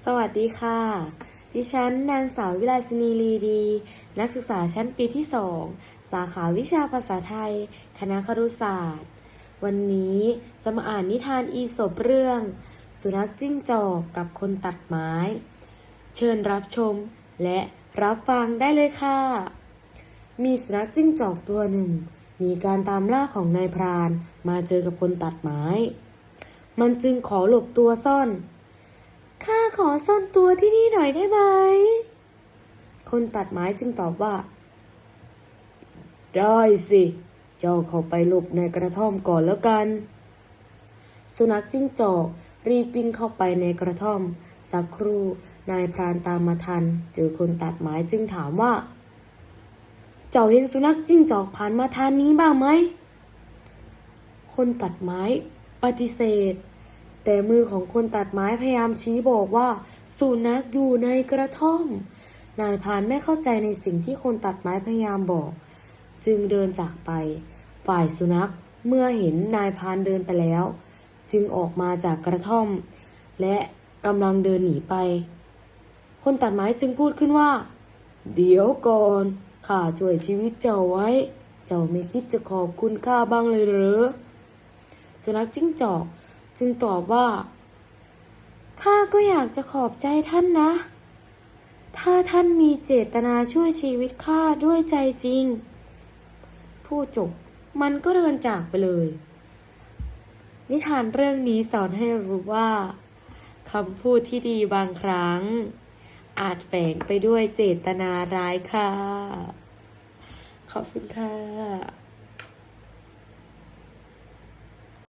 สวัสดีค่ะ ดิฉันนางสาววิลาสินีลีดี นักศึกษาชั้นปีที่สอง สาขาวิชาภาษาไทย คณะครุศาสตร์ วันนี้จะมาอ่านนิทานอีสบเรื่อง สุนัขจิ้งจอกกับคนตัดไม้ เชิญรับชมและรับฟังได้เลยค่ะ มีสุนัขจิ้งจอกตัวหนึ่งมีการตามล่าของนายพรานมาเจอกับคนตัดไม้ มันจึงขอหลบตัวซ่อน ข้าขอซ่อนตัวที่นี่หน่อยได้ไหม คนตัดไม้จึงตอบว่า ได้สิ เจ้าเข้าไปหลบในกระท่อมก่อนแล้วกัน สุนัขจิ้งจอกรีบวิ่งเข้าไปในกระท่อม สักครู่นายพรานตามมาทัน เจอคนตัดไม้จึงถามว่า เจ้าเห็นสุนัขจิ้งจอกผ่านมาทางนี้บ้างไหม คนตัดไม้ ปฏิเสธ แต่มือของคนตัดไม้พยายามชี้บอกว่า สุนัขอยู่ในกระท่อม นายพานไม่เข้าใจในสิ่งที่คนตัดไม้พยายามบอก จึงเดินจากไป ฝ่ายสุนัขเมื่อเห็นนายพานเดินไปแล้ว จึงออกมาจากกระท่อม และกำลังเดินหนีไป คนตัดไม้จึงพูดขึ้นว่า เดี๋ยวก่อนข้าช่วยชีวิตเจ้าไว้ เจ้าไม่คิดจะขอบคุณข้าบ้างเลยหรือสุนัขจิ้งจอก จึงตอบว่า ข้าก็อยากจะขอบใจท่านนะ ถ้าท่านมีเจตนาช่วยชีวิตข้าด้วยใจจริงพูดจบมันก็เดินจากไปเลย นิทานเรื่องนี้สอนให้รู้ว่าคำพูดที่ดีบางครั้ง อาจแฝงไปด้วยเจตนาร้ายค่ะ ขอบคุณค่ะ